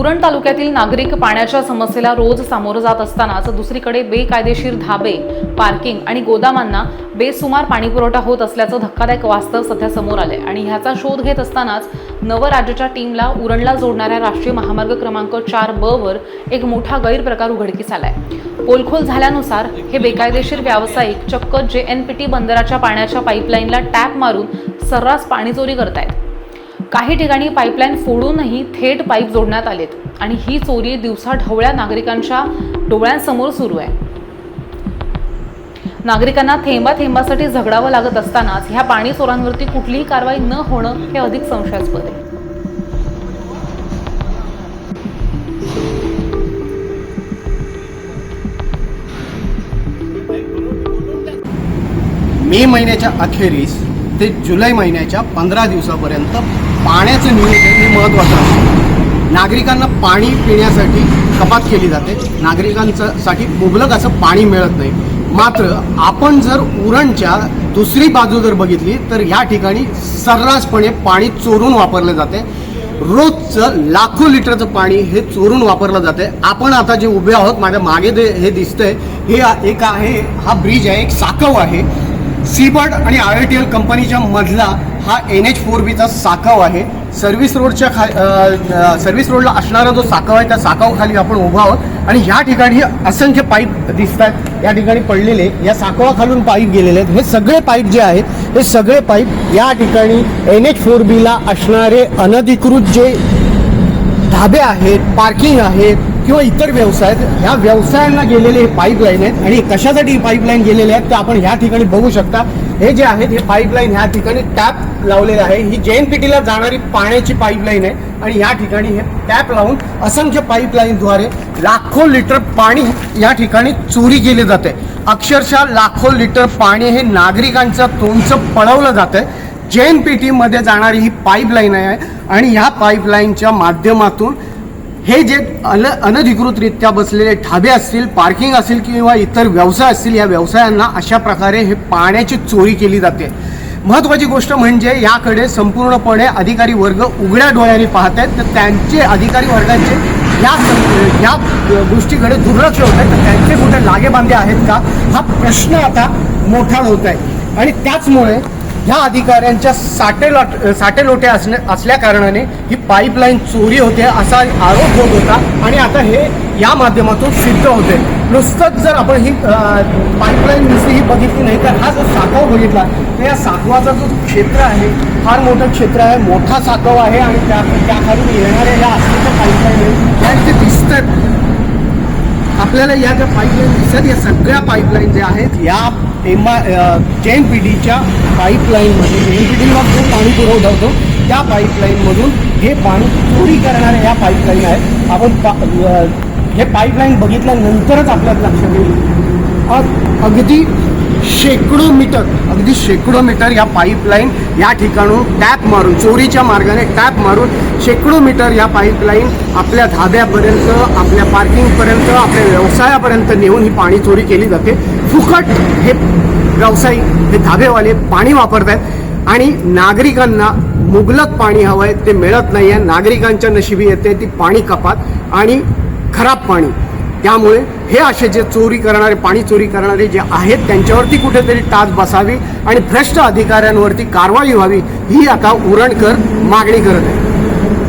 उरण तालुक्यातील नागरिक पाण्याच्या समस्येला रोज सामोरं जात असतानाच दुसरीकडे बेकायदेशीर धाबे पार्किंग आणि गोदामांना बेसुमार पाणीपुरवठा होत असल्याचं धक्कादायक वास्तव सध्या समोर आलंय. आणि ह्याचा शोध घेत असतानाच नवराज्याच्या टीमला उरणला जोडणाऱ्या राष्ट्रीय महामार्ग क्रमांक चार ब वर एक मोठा गैरप्रकार उघडकीस आलाय. पोलखोल झाल्यानुसार हे बेकायदेशीर व्यावसायिक चक्क जे एन पी टी बंदराच्या पाण्याच्या पाईपलाईनला टॅप मारून सर्रास पाणी चोरी करतायत. काही ठिकाणी पाईपलाईन फोडूनही थेट पाईप जोडण्यात आलेत. आणि ही चोरी दिवसा ढवळ्या नागरिकांच्या डोळ्यांसमोर सुरू आहे. नागरिकांना थेंबा थेंबासाठी झगडावं लागत असतानाच ह्या पाणी चोरांवरती कुठलीही कारवाई न होणं हे अधिक संशयास्पद आहे. मे महिन्याच्या अखेरीस ते जुलै महिन्याच्या पंधरा दिवसापर्यंत पाण्याचं नियोजन हे महत्त्वाचं असतं नागरिकांना पाणी पिण्यासाठी कपात केली जाते. नागरिकांसाठी मुबलक असं पाणी मिळत नाही. मात्र आपण जर उरणच्या दुसरी बाजू जर बघितली तर ह्या ठिकाणी सर्रासपणे पाणी चोरून वापरले जाते. रोजचं लाखो लिटरचं पाणी हे चोरून वापरलं जाते. आपण आता जे उभे आहोत माझ्या मागे जे हे दिसतंय हे एक आहे हा ब्रिज आहे एक साकव आहे. सीबर्ड आणि आय आय टी एल कंपनीच्या मधला हा एन एच फोर बीचा साखव आहे. सर्व्हिस रोडच्या खा सर्व्हिस रोडला असणारा जो साखव आहे त्या साकावाखाली आपण उभा आहोत. आणि ह्या ठिकाणी असंख्य पाईप दिसत आहेत या ठिकाणी पडलेले या साखवाखालून पाईप गेलेले आहेत. हे सगळे पाईप जे आहेत हे सगळे पाईप या ठिकाणी एन एच फोर बीला असणारे अनधिकृत जे ढाबे आहेत पार्किंग आहेत किंवा इतर व्यवसाय आहेत ह्या व्यवसायांना गेलेले हे पाईपलाईन आहेत आणि कशासाठी ही पाईपलाईन गेलेले आहेत ते आपण ह्या ठिकाणी बघू शकता. हे जे आहेत हे पाईपलाईन ह्या ठिकाणी टॅप लावलेलं आहे. ही जे एन पी टीला जाणारी पाण्याची पाईपलाईन आहे आणि या ठिकाणी हे टॅप लावून असंख्य पाईपलाईनद्वारे लाखो लिटर पाणी या ठिकाणी चोरी केली जाते. अक्षरशः लाखो लिटर पाणी हे नागरिकांचं तोंडचं पळवलं जातं जे एन पी टीमध्ये जाणारी ही पाईपलाईन आहे आणि ह्या पाईपलाईनच्या माध्यमातून हे जे अन अनधिकृतरित्या बसलेले ढाबे असतील पार्किंग असतील किंवा इतर व्यवसाय असतील या व्यवसायांना अशा प्रकारे हे पाण्याची चोरी केली जाते. महत्त्वाची गोष्ट म्हणजे याकडे संपूर्णपणे अधिकारी वर्ग उघड्या डोळ्यांनी पाहत आहेत. तर त्यांचे अधिकारी वर्गांचे या सं- या गोष्टीकडे दुर्लक्ष होत आहे. तर त्यांचे कुठे लागेबांधे आहेत का? हा प्रश्न आता मोठा होत आहे. आणि त्याचमुळे ह्या अधिकाऱ्यांच्या साटेलोट साटेलोटे असणे असल्या कारणाने ही पाईपलाईन चोरी होते असा आरोप होत होता. आणि आता हे या माध्यमातून सिद्ध होते. नुसतंच जर आपण ही पाईपलाईन नुसती ही बघितली नाही तर हा जो साकव बघितला तर या साकवाचा जो क्षेत्र आहे फार मोठं क्षेत्र आहे मोठा साखव आहे आणि त्या त्याखाली येणाऱ्या या असलेल्या पाईपलाईन आहेत या इथे दिसतात. आपल्याला या ज्या पाईपलाईन दिसत या सगळ्या पाईपलाईन ज्या आहेत या एमा जे एम पी डीच्या पाईपलाईनमध्ये जे एम पी डीला जो पाणी पुरवठा होतो त्या पाईपलाईनमधून हे पाणी चोरी करणाऱ्या या पाईपलाईन आहेत. आपण पा हे पाईपलाईन बघितल्यानंतरच आपल्याला लक्षात येईल अगदी शेकडो मीटर अगदी शेकडो मीटर या पाईपलाईन या ठिकाणून टॅप मारून चोरीच्या मार्गाने टॅप मारून शेकडो मीटर या पाईपलाईन आपल्या धाब्यापर्यंत आपल्या पार्किंगपर्यंत आपल्या व्यवसायापर्यंत नेऊन ही पाणी चोरी केली जाते. फुकट हे व्यावसायिक हे धाबेवाले पाणी वापरत आहेत आणि नागरिकांना मुबलक पाणी हवं आहे ते मिळत नाही आहे नागरिकांच्या नशिबी येते ती पाणी कपात आणि खराब पाणी. त्यामुळे हे असे जे चोरी करणारे पाणी चोरी करणारे जे आहेत त्यांच्यावरती कुठेतरी टाच बसावी आणि भ्रष्ट अधिकाऱ्यांवरती कारवाई व्हावी ही आता उरणकर मागणी करत आहे